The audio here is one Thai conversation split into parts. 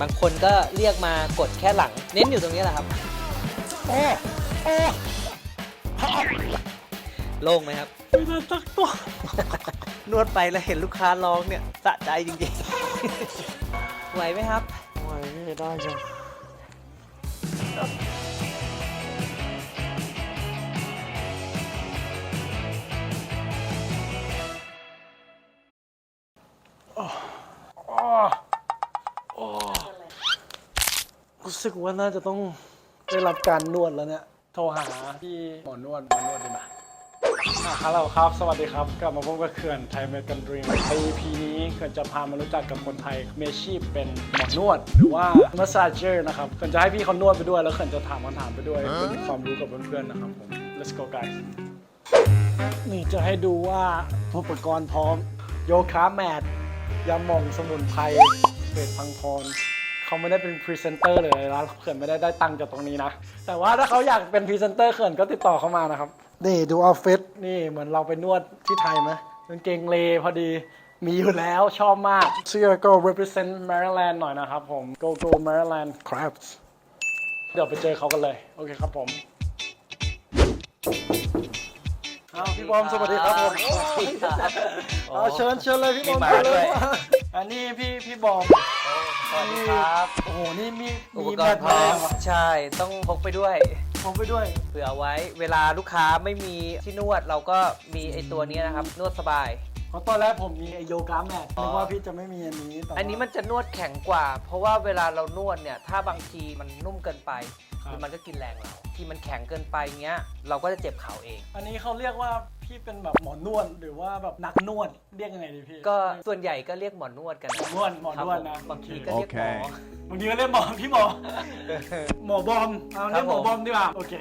บางคนก็เรียกมากดแค่หลัง เน้นอยู่ตรงนี้แหละครับ โอ้โอ้โล่งไหมครับไม่ได้สักตัวนวดไปแล้วเห็นลูกค้าร้องเนี่ยสะใจจริงๆ ไหวไหมครับ ไหวไม่ได้จ้ะโอ้โอ้โอ้ รู้สึกว่าน่าจะต้องได้รับการนวดแล้วเนี่ย โทรหาพี่หมอนวดมานวดดีไหมอะฮัลโหลครับ สวัสดีครับ กลับมาพบกับเขื่อนไทยเมกันดรีม EP นี้เขื่อนจะพามารู้จักกับคนไทยมีอาชีพเป็นหมอนวด หรือว่า massager นะครับเขื่อนจะให้พี่เขานวดไปด้วย แล้วเขื่อนจะถามคำถามไปด้วยเพื่อมีความรู้กับเพื่อนๆนะครับผม let's go guys นี่จะให้ดูว่าอุปกรณ์พร้อม โยคะแมทยาหม่องสมุนไพรเศษพังพร เขาไม่ได้เป็นพรีเซนเตอร์เลยร้านเขื่อนไม่ได้ได้ตังค์จากตรงนี้นะ แต่ว่าถ้าเขาอยากเป็นพรีเซนเตอร์เขื่อนก็ติดต่อเข้ามานะครับ นี่ดูเอาฟิตนี่เหมือนเราไปนวดที่ไทยไหมกางเกงเลพอดีมีอยู่แล้วชอบมากเสื้อก็ represent Maryland หน่อยนะครับผม go go Maryland crabs เดี๋ยวไปเจอเขากันเลย โอเคครับผม เอาพี่บอมสวัสดีครับผมเอาเชิญเชิญเลยพี่บอมมีหมาเชิญเลด้วยยอันนี้พี่พี่บอมสวัสดีครับโอ้โหนี่มีอุมีปกรณ์พร้อมแบตใช่ต้องพกไปด้วยผมไปด้วยเผื่อเอาไว้ เวลาลูกค้าไม่มีที่นวดเราก็มีไอตัวนี้นะครับ นวดสบายเพราะตอนแรกผมมีไอโยคะแมทอ๋อนึกว่าพี่จะไม่มีอันนี้แต่ว่าอันนี้มันจะนวดแข็งกว่า เพราะว่าเวลาเรานวดเนี่ย ถ้าบางทีมันนุ่มเกินไป ครับมันก็กินแรงเรา ที่มันแข็งเกินไปเงี้ย เราก็จะเจ็บเข่าเอง อันนี้เขาเรียกว่าพี่เป็นแบบหมอนวดหรือว่าแบบนักนวดเรียกยังไงดีพี่ ก็ส่วนใหญ่ก็เรียกหมอนวดกันหมอนวดหมอนวดครันะบผมบางทีก็เรียกหมอบางทีก็เรียกหมอพี่หมอ หมอบอมเอาเรียกหมอบอมดีกว่าโอเค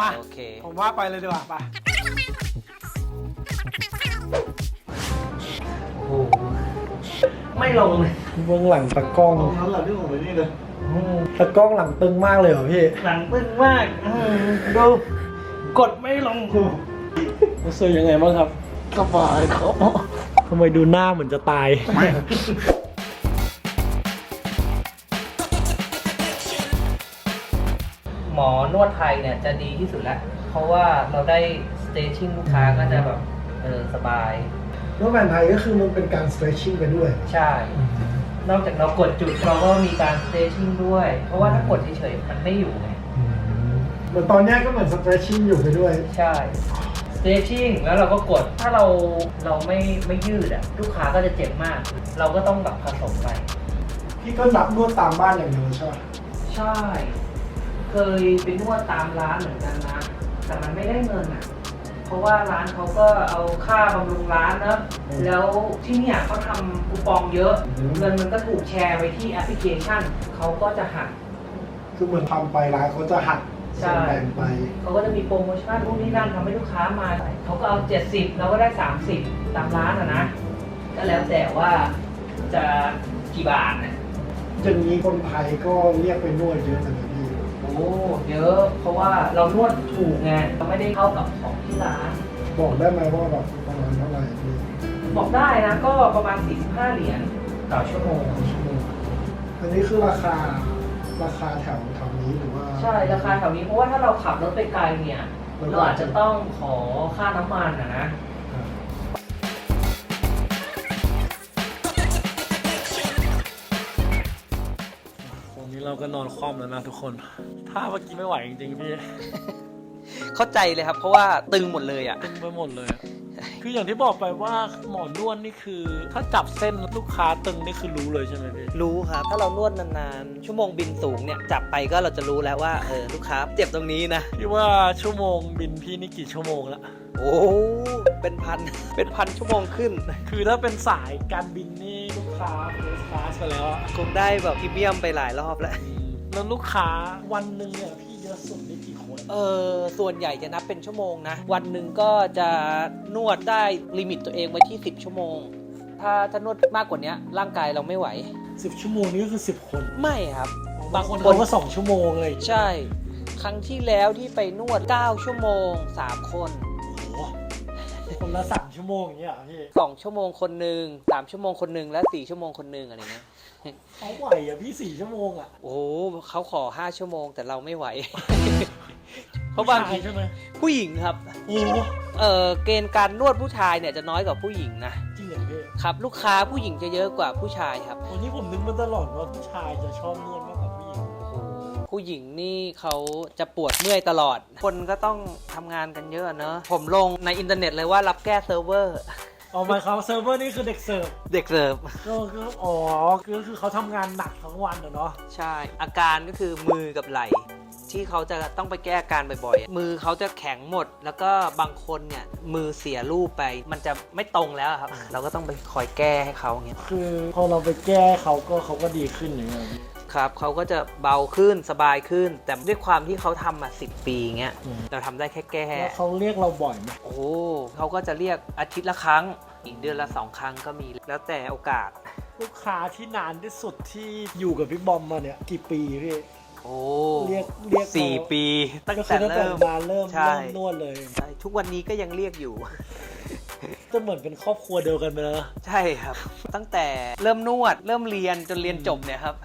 มา โอเค ผมว่าไปเลยดีกว่าไปไม่ลงเลย เบื้องหลังตะกล้องน้ำหลังที่ผมไปนี่เลยตะกล้องหลังตึงมากเลยเหรอพี่ หลังปึ้งมากอืมดูกดไม่ลงรู้สึกยังไงบ้างครับสบายครับทำไมดูหน้าเหมือนจะตาย หมอนวดไทยเนี่ยจะดีที่สุดแล้ว เพราะว่าเราได้สเตชิ่งลูกค้าก็จะแบบเออสบาย นวดแผนไทยก็คือมันเป็นการ stretching ไปด้วย ใช่ นอกจากเรากดจุดเราก็มีการสเตชิ่งด้วย เพราะว่าถ้ากดเฉยๆมันไม่อยู่ไง เหมือนตอนเนี้ยก็เหมือน stretching อยู่ไปด้วย ใช่ stretching แล้วเราก็กด ถ้าเราเราไม่ไม่ยืดอะลูกค้าก็จะเจ็บมาก เราก็ต้องแบบผสมไป พี่ก็รับนวดตามบ้านอย่างเดียวใช่ไหมใช่ เคยไปนวดตามร้านเหมือนกันนะ แต่มันไม่ได้เงินอะ เพราะว่าร้านเขาก็เอาค่าบำรุงร้านเนอะแล้วที่เนี่ยเขาทำคูปองเยอะเงินมันก็ถูกแชร์ไปที่แอปพลิเคชันเขาก็จะหัก คือเหมือนทำไปร้านเขาจะหักใช่ ส่วนแบ่งไป เขาก็จะมีโปรโมชั่นพวกนี้นั่นทำให้ลูกค้ามาเขาก็เอา 70 เราก็ได้ 30 ตามร้านอะนะก็แล้วแต่ว่าจะกี่บาทนะ อย่างนี้คนไทยก็เรียกไปนวดเยอะเลยนะพี่โอ้ เยอะ เพราะว่าเรานวดถูกไงเราไม่ได้เข้ากับของที่ร้าน บอกได้ไหมว่าแบบประมาณเท่าไหร่พี่บอกได้นะก็ประมาณ 45 เหรียญต่อชั่วโมงต่อชั่วโมงอันนี้คือราคาราคาแถวแถวนี้หรือว่า ใช่ราคาแถวนี้เพราะว่าถ้าเราขับรถไปไกลเนี่ยมันก็เราอาจจะต้องขอค่าน้ำมันอะนะครับวันนี้เราก็นอนคว่ำแล้วนะทุกคน ถ้าเมื่อกี้ไม่ไหวจริงๆพี่เข้าใจเลยครับ เพราะว่าตึงหมดเลยอะ ตึงไปหมดเลยอะคืออย่างที่บอกไปว่าหมอนวดนี่คือ ถ้าจับเส้นลูกค้าตึงนี่คือรู้เลยใช่ไหมพี่รู้ครับ ถ้าเรานวดนานๆ ชั่วโมงบินสูงเนี่ย จับไปก็เราจะรู้แล้วว่า เออ ลูกค้าเจ็บตรงนี้นะ พี่ว่าชั่วโมงบินพี่นี่กี่ชั่วโมงละโอ้เป็นพัน เป็นพันชั่วโมงขึ้น คือถ้าเป็นสายการบินนี่ลูกค้าเฟสคลาสไปแล้วอะคงได้แบบพรีเมียมไปหลายรอบแล้ว แล้วลูกค้าวันหนึ่งเนี่ยพี่เยอะสุดนี่กี่คน เออส่วนใหญ่จะนับเป็นชั่วโมงนะ วันหนึ่งก็จะนวดได้ลิมิตตัวเองไว้ที่ 10 ชั่วโมง ถ้าถ้านวดมากกว่านี้ร่างกายเราไม่ไหวสิบชั่วโมงนี่ก็คือสิบคน ไม่ครับ บางคนเขาก็สองชั่วโมงเลย ใช่ ครั้งที่แล้วที่ไปนวด 9 ชั่วโมง 3 คนโอ้โหคนละสามชั่วโมงอย่างเงี้ยเหรอพี่2ชั่วโมงคนหนึ่ง3ชั่วโมงคนหนึ่งและ4ชั่วโมงคนหนึ่งอะไรเงี้ย เขาไหวอะพี่สี่ชั่วโมงอะโอ้โหเขาขอ5ชั่วโมงแต่เราไม่ไหว เพราะบางทีใช่ไหมผู้หญิงครับโอ้โหเออเกณฑ์การนวดผู้ชายเนี่ยจะน้อยกว่าผู้หญิงนะจริงเหรอพี่ครับ ลูกค้าผู้หญิงจะเยอะกว่าผู้ชายครับวันนี้ผมนึกมาตลอดว่าผู้ชายจะชอบนวดมากกว่าผู้หญิงผู้หญิงนี่เขาจะปวดเมื่อยตลอด คนก็ต้องทำงานกันเยอะเนอะผมลงในอินเทอร์เน็ตเลยว่ารับแก้เซิร์ฟเวอร์ เอาหมายความว่าเซิร์ฟเวอร์นี่คือเด็กเสิร์ฟเด็กเสิร์ฟก็คืออ๋อก็คือเขาทำงานหนักทั้งวันอะเนาะใช่ อาการก็คือมือกับไหล่ที่เขาจะต้องไปแก้อาการบ่อยๆ มือเขาจะแข็งหมด แล้วก็บางคนเนี่ยมือเสียรูปไป มันจะไม่ตรงแล้วอะครับ เราก็ต้องไปคอยแก้ให้เขาอย่างเงี้ย คือพอเราไปแก้เขาก็เขาก็ดีขึ้นอย่างเงี้ยพี่ ครับเขาก็จะเบาขึ้นสบายขึ้น แต่ด้วยความที่เขาทำมาสิปีเงี้ยอืมเราทำได้แค่แก้แล้วเขาเรียกเราบ่อยไหมโอ้โหเขาก็จะเรียกอาทิตย์ละครั้ง อีกเดือนละสองครั้งก็มีแล้วแต่โอกาส ลูกค้าที่นานที่สุดที่อยู่กับพี่บอมมาเนี่ยกี่ปีพี่โอ้เรียกเรียกสี่ปี ตั้งก็คืแต่อตั้งแต่เริ่มมาเริ่มใช่เริ่มนวดเลยใช่ทุกวันนี้ก็ยังเรียกอยู่จะเหมือนเป็นครอบครัวเดียวกันไปแล้วนะใช่ครับ ตั้งแต่เริ่มนวด เริ่มเรียนจนเรียนจบเนี่ยครับ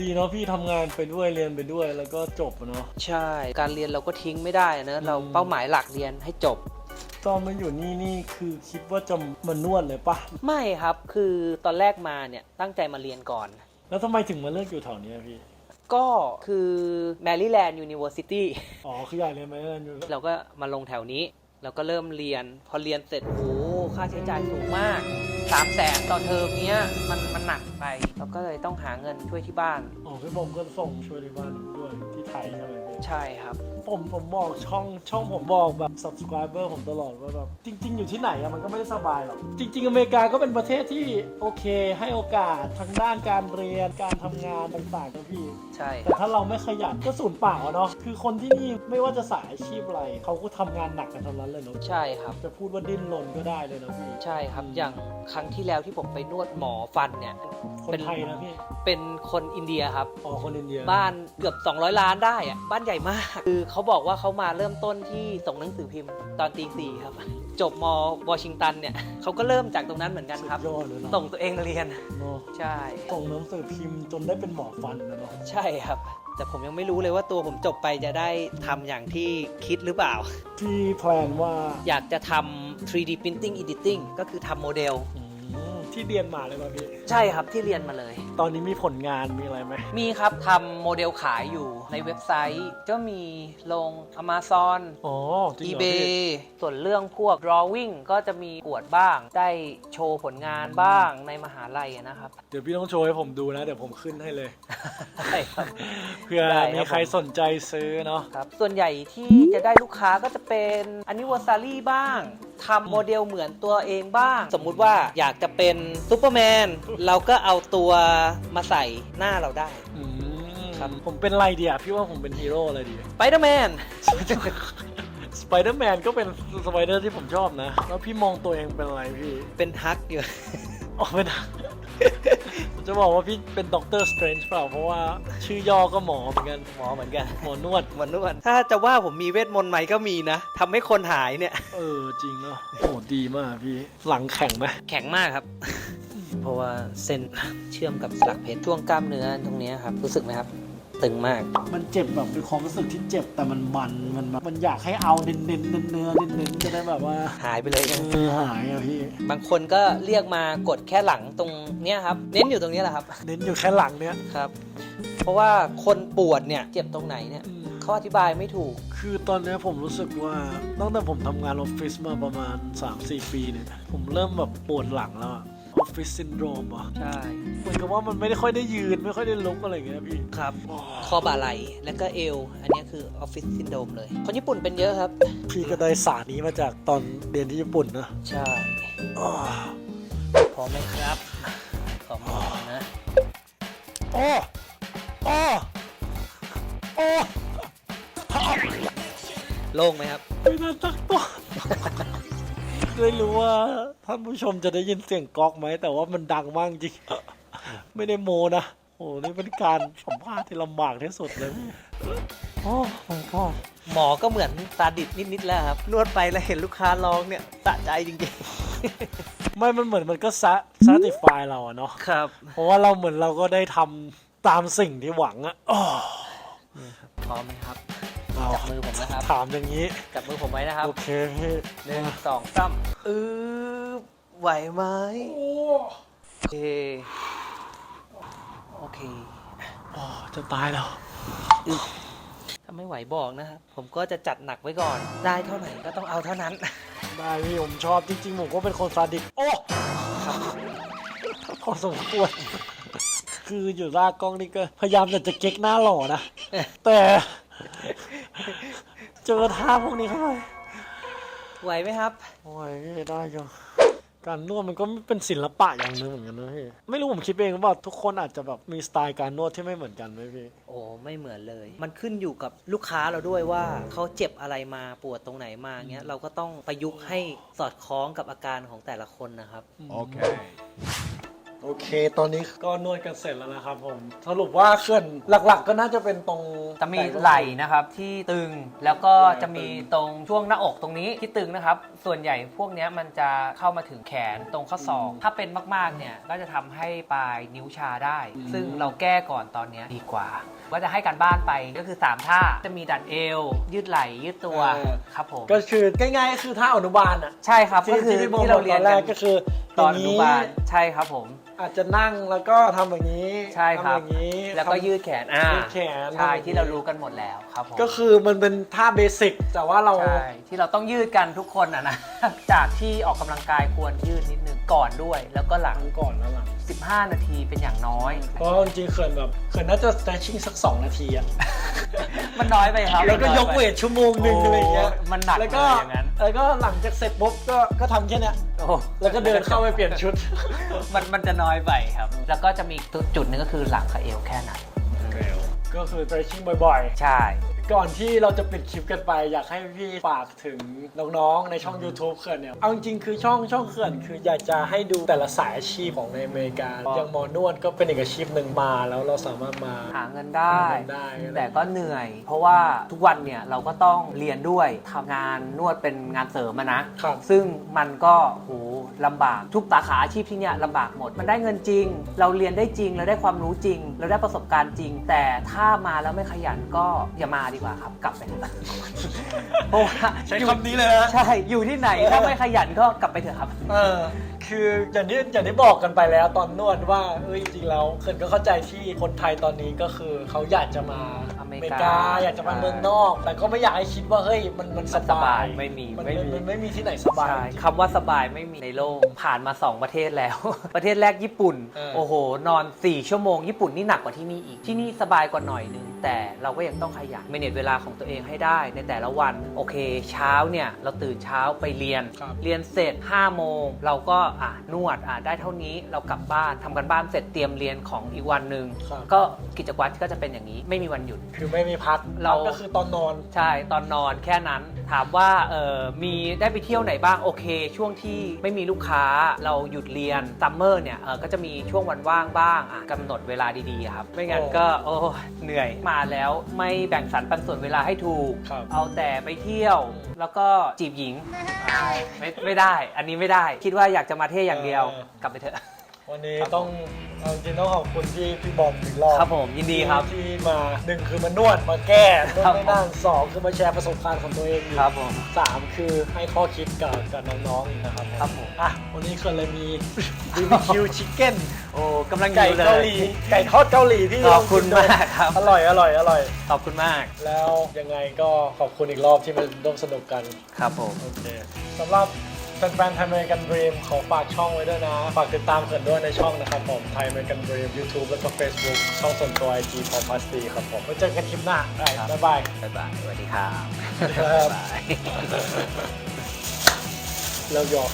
ดีเนาะพี่ทำงานไปด้วยเรียนไปด้วยแล้วก็จบอะเนาะ ใช่ การเรียนเราก็ทิ้งไม่ได้อะเนอะเราอืม เป้าหมายหลักเรียนให้จบ ตอนมาอยู่นี่นี่คือคิดว่าจะมานวดเลยปะไม่ครับคือตอนแรกมาเนี่ยตั้งใจมาเรียนก่อน แล้วทำไมถึงมาเลือกอยู่แถวเนี้ยพี่ ก็คือแมริแลนด์ยูนิเวอร์ซิตี้อ๋อคืออยากเรียนไหมเรียนอยู่ เราก็มาลงแถวนี้ เราก็เริ่มเรียน พอเรียนเสร็จโอ้โหค่าใช้จ่ายสูงมาก3 0 0แสนต่อเทอมเนี้ยมันมันหนักไปเราก็เลยต้องหาเงินช่วยที่บ้าน อ๋อพี่บอมก็ส่งช่วยที่บ้านด้วยที่ไทยใช่ไหมพี่ใช่ครับ ผมผมบอกช่องช่องผมบอกแบบ subscriber ผมตลอดว่าแบบจริง ๆ อยู่ที่ไหนอะมันก็ไม่ได้สบายหรอก จริง ๆ อเมริกาก็เป็นประเทศที่โอเค ให้โอกาสทางด้านการเรียนการทำงานต่างๆนะพี่ ใช่ แต่ถ้าเราไม่ขยันก็สูญเปล่าอะเนาะคือคนที่นี่ไม่ว่าจะสายอาชีพอะไรเขาก็ทำงานหนักกันทั้งนั้นเลยเนาะใช่ครับ จะพูดว่าดิ้นรนก็ได้เลยนะพี่ ใช่ครับอืมอย่างครั้งที่แล้วที่ผมไปนวดหมอฟันเนี่ยคนเป็นไทยนะพี่เป็นคนอินเดียครับ อ๋อคนอินเดียบ้านเกือบ 200 ล้านได้อะบ้านใหญ่มาก คือเขาบอกว่าเขามาเริ่มต้นที่ส่งหนังสือพิมพ์ตอนตีสี่ครับ จบมวอชิงตันเนี่ยเขาก็เริ่มจากตรงนั้นเหมือนกันครับ สุดยอดเลยเนาะส่งตัวเองเรียน เนาะใช่ ส่งหนังสือพิมพ์จนได้เป็นหมอฟันนะเนาะใช่ครับ แต่ผมยังไม่รู้เลยว่าตัวผมจบไปจะได้ทำอย่างที่คิดหรือเปล่า ที่แพลนว่าอยากจะทำ 3D printing editing ก็คือทำโมเดล อืม ที่เรียนมาเลยป่ะพี่ ใช่ครับที่เรียนมาเลย ตอนนี้มีผลงานมีอะไรไหม มีครับทำโมเดลขายอยู่ในเว็บไซต์ ก็มีลง Amazon อ๋อจริงเหรอ eBay พี่ส่วนเรื่องพวก drawing ก็จะมีอวดบ้าง ได้โชว์ผลงานบ้างในมหาลัยอะนะครับ เดี๋ยวพี่ต้องโชว์ให้ผมดูนะ เดี๋ยวผมขึ้นให้เลย ใช่ครับ เพื่อได้ครับ มีใครสนใจซื้อเนาะ ครับ ส่วนใหญ่ที่จะได้ลูกค้าก็จะเป็น anniversary บ้าง ทำโมเดลเหมือนตัวเองบ้าง สมมุติว่าอยากจะเป็นซูเปอร์แมนเราก็เอาตัวมาใส่หน้าเราได้ อืมครับ ผมเป็นอะไรดีอะพี่ว่าผมเป็นฮีโร่อะไรดีไปเดอร์แมน สไปเดอร์แมนก็เป็นสไปเดอร์ที่ผมชอบนะ แล้วพี่มองตัวเองเป็นอะไรพี่เป็นฮักอยู่อ๋อเป็น ผมจะบอกว่าพี่เป็นด็อกเตอร์สเตรนจ์เปล่าเพราะว่าชื่อย่อก็หมอเหมือนกันหมอเหมือนกันหมอนวดหมอนวดถ้าจะว่าผมมีเวทมนต์ไหมก็มีนะทำให้คนหายเนี่ย เออจริงเนาะโอ้ดีมากพี่หลังแข็งไหมแข็งมากครับ เพราะว่าเส้นเชื่อมกับสลักเพชรช่วงกล้ามเนื้อตรงเนี้ยครับ รู้สึกไหมครับ ตึงมาก มันเจ็บแบบเป็นความรู้สึกที่เจ็บแต่มันมันมันแบบมันอยากให้เอาเน้นเน้นเน้นเนื้อเน้นเน้นจะได้แบบว่าหายไปเลยนะเออหายอะพี่ บางคนก็เรียกมากดแค่หลังตรงเนี้ยครับ เน้นอยู่ตรงเนี้ยแหละครับ เน้นอยู่แค่หลังเนี้ยครับ เพราะว่าคนปวดเนี่ยเจ็บตรงไหนเนี่ยเขาอธิบายไม่ถูก คือตอนเนี้ยผมรู้สึกว่าตั้งแต่ผมทำงานออฟฟิศมาประมาณ 3-4 ปีเนี่ย ผมเริ่มแบบปวดหลังแล้วอะออ ฟฟิศซินโดรมอะใช่ เหมือนกับว่ามันไม่ได้ค่อยได้ยืนไม่ค่อยได้ลุกอะไรอย่างเงี้ยพี่ ครับ คอบ่าไหลแล้วก็เอว อันเนี้ยคือออฟฟิศซินโดรมเลย คนญี่ปุ่นเป็นเยอะครับ พี่ก็ได้สารนี้มาจากตอนเรียนที่ญี่ปุ่นนะใช่อ้อพอไหมครับขอมองนะอ้ออ้ออ้อโล่งไหมครับไม่น่าตักตัว ไม่รู้ว่าท่านผู้ชมจะได้ยินเสียงก๊อกไหม แต่ว่ามันดังมากจริง ไม่ได้โมนะโอ้นี่เป็นการสัมภาษณ์ที่ลำบากที่สุดเลย โอ้โหพ่อหมอก็เหมือนตาดิดนิดๆแล้วครับ นวดไปแล้วเห็นลูกค้าร้องเนี่ยสะใจจริงไม่ มันเหมือนมันก็ซะซาติฟายเราอะเนาะครับ เพราะว่าเราเหมือนเราก็ได้ทำตามสิ่งที่หวังอะอ้อพร้อมไหมครับ เอาจับมือผมนะครับ ถามอย่างนี้ จับมือผมไว้นะครับโอเคพี่หนึ่งสองสามอือไหวไหมโอเค โอเคอ๋อจะตายแล้ว ถ้าไม่ไหวบอกนะครับ ผมก็จะจัดหนักไว้ก่อน ได้เท่าไหร่ก็ต้องเอาเท่านั้น ได้พี่ผมชอบจริงๆ ผมก็เป็นคนซาดิสโอ้พอสมควรคืออยู่หน้ากล้องนี่ก็พยายามแต่จะเก๊กหน้าหล่อนะ แต่ เจอท่าพวกนี้เข้าไปไหวไหมครับ โอ้ยไม่ได้จังการนวดมันก็เป็นศิลปะอย่างหนึงเหมือนกันนะพี่ไม่รู้ผมคิดเองว่าทุกคนอาจจะแบบมีสไตล์การนวดที่ไม่เหมือนกันไหมพี่ โอ้ไม่เหมือนเลย มันขึ้นอยู่กับลูกค้าเราด้วยว่าเขาเจ็บอะไรมาปวดตรงไหนมาเงี้ยเราก็ต้องประยุกต์ให้สอดคล้องกับอาการของแต่ละคนนะครับ โอเค โอเค ตอนนี้ก็นวดกันเสร็จแล้วนะครับผม สรุปว่าเคลื่อนหลักๆ ก็น่าจะเป็นตรงจะมีไหล่นะครับที่ตึงแล้วก็จะมีตรงช่วงหน้าอกตรงนี้ที่ตึงนะครับ ส่วนใหญ่พวกเนี้ยมันจะเข้ามาถึงแขนตรงข้อศอกถ้าเป็นมากๆเนี่ยก็จะทำให้ปลายนิ้วชาได้ ซึ่งเราแก้ก่อนตอนเนี้ยดีกว่า ก็จะให้การบ้านไปก็คือ 3 ท่าจะมีดันเอว ยืดไหล่ยืดตัวครับผมก็คือง่ายๆก็คือท่าอนุบาลอะใช่ครับก็ที่คือที่บอกที่เราเรียนตอนแรกักนก็คือตอนออย่างนุนี้บาลใช่ครับผม อาจจะนั่งแล้วก็ทำอย่างนี้ใช่ครับ ทำอย่างนี้แล้วก็ทำ ยืดแขนอ่ายืดแขน ใช่ที่เรารู้กันหมดแล้วครับผมก็คือมันเป็นท่าเบสิกแต่ว่าเราใช่ที่เราต้องยืดกันทุกคนอะนะ จากที่ออกกำลังกายควรยืดนิดนึงก่อนด้วย แล้วก็หลัง ทั้งก่อนแล้วหลัง15 นาทีเป็นอย่างน้อย เพราะจริงๆเขินแบบเขินน่าจะ stretching สัก 2 นาทีอะมันน้อยไปครับแล้วก็มันยน้อกไปเวทชั่วโมงหนึ่งอะไรอย่างเงี้ยโอ้มันหนักแล้วก็เลยอย่างนั้น แล้วก็หลังจากเสร็จปุ๊บก็ก็ทำแค่เนี้ยโอ้แล้วก็เดินเข้าไปเปลี่ยนชุด มันมันจะน้อยไปครับ แล้วก็จะมีจุดหนึงก็คือหลังกับเอวแค่นั้นก็คือ stretching บ่อยใช่ๆ ก่อนที่เราจะปิดคลิปกันไป อยากให้พี่ฝากถึงน้องๆ ในช่อง YouTube เขื่อนเนี่ย เอาจริงๆคือช่องช่องเขื่อนคืออยากจะให้ดูแต่ละสายอาชีพของในอเมริกา อย่างหมอนวดก็เป็นอีกอาชีพหนึ่งมาแล้วเราสามารถมาหาเงินได้หาเงินได้แต่ก็เหนื่อย เพราะว่าทุกวันเนี่ยเราก็ต้องเรียนด้วยทำงานนวดเป็นงานเสริมอะนะ ครับ ซึ่งมันก็โหลำบากทุกสาขาอาชีพที่เนี่ยลำบากหมด มันได้เงินจริง เราเรียนได้จริง เราได้ความรู้จริง เราได้ประสบการณ์จริง แต่ถ้ามาแล้วไม่ขยันก็อย่ามาดีกว่าครับกลับไปเถอะเพราะว่าใช้คำนี้เลยนะ ใช่อยู่ที่ไหนถ้าไม่ขยันก็กลับไปเถอะครับ เออ คืออย่างที่อย่างที่บอกกันไปแล้วตอนนวดว่าเอ้ยจริงๆแล้วเขินก็เข้าใจที่คนไทยตอนนี้ก็คือเขาอยากจะมาอเมอเมริริกากา อยากจะมาเมืองนอก แต่ก็ไม่อยากให้คิดว่าเฮ้ยมันมันสมันสบาบายยไม่มีมันไม่มีมันไม่มีที่ไหนสบาย ใช่จริงคำว่าสบายไม่มีในโลก ผ่านมา 2 ประเทศแล้ว ประเทศแรกญี่ปุ่น เออ โอ้โห นอน 4 ชั่วโมง ญี่ปุ่นนี่หนักกว่าที่นี่อีก ที่นี่สบายกว่าหน่อยนึง แต่เราก็ยังต้องขยันเมเนจเวลาของตัวเองให้ได้ ในแต่ละวัน โอเค เช้าเนี่ย เราตื่นเช้าไปเรียน ครับ เรียนเสร็จ5โมง เราก็อะนวดอะได้เท่านี้เรากลับบ้านทำกันบ้านเสร็จเตรียมเรียนของอีกวันหนึ่งครับ ก็กิจวัตรก็จะเป็นอย่างนี้ไม่มีวันหยุด คือไม่มีพักเราก็คือตอนนอน ใช่ตอนนอนแค่นั้นถามว่าเออมีได้ไปเที่ยวไหนบ้างโอเค ช่วงที่ไม่มีลูกค้าเราหยุดเรียนซัมเมอร์เนี่ยเออก็จะมีช่วงวันว่างบ้างอะกำหนดเวลาดีๆครับ ไม่งั้นโอ้ก็โอ้เหนื่อยมาแล้วไม่แบ่งสรรปันส่วนเวลาให้ถูก ครับ เอาแต่ไปเที่ยวแล้วก็จีบหญิงไม่ไม่ได้ อันนี้ไม่ได้ คิดว่าอยากจะมาเที่ยวอย่างเดียวกลับไปเถอะ วันนี้ครับ ต้องเอาจริงๆต้องขอบคุณที่พี่บอมอีกรอบครับผมยินดีครับ ที่มาหนึ่งคือมานวดมาแก้นวดครับไม่นั่งสองคือมาแชร์ประสบการณ์ของตัวเองอยู่ครับผม สามคือให้ข้อคิดกับกับน้องๆอีกนะครับครับผม อะวันนี้เคยเลยมี BBQ Chicken โอ้กำลังไก่หิวเลยเกาหลีไก่ทอดเกาหลีที่ขอบคุณมากครับ อร่อยอร่อยอร่อย ขอบคุณมากแล้วยังไงก็ขอบคุณอีกรอบที่มาร่วมสนุกกัน ครับผม โอเคสำหรับ แฟนๆไทยอเมริกันดรีมขอฝากช่องไว้ด้วยนะ ฝากติดตามเขินด้วยในช่องนะครับผมไทยอเมริกันดรีม YouTube แล้วก็ Facebook ช่องส่วนตัว IG ของพัสตีครับผมไว้เจอกันคลิปหน้าได้ครับ บ๊ายบาย บ๊ายบายสวัสดีครับสวัสดีครับ บ๊ายบายแล้วยอ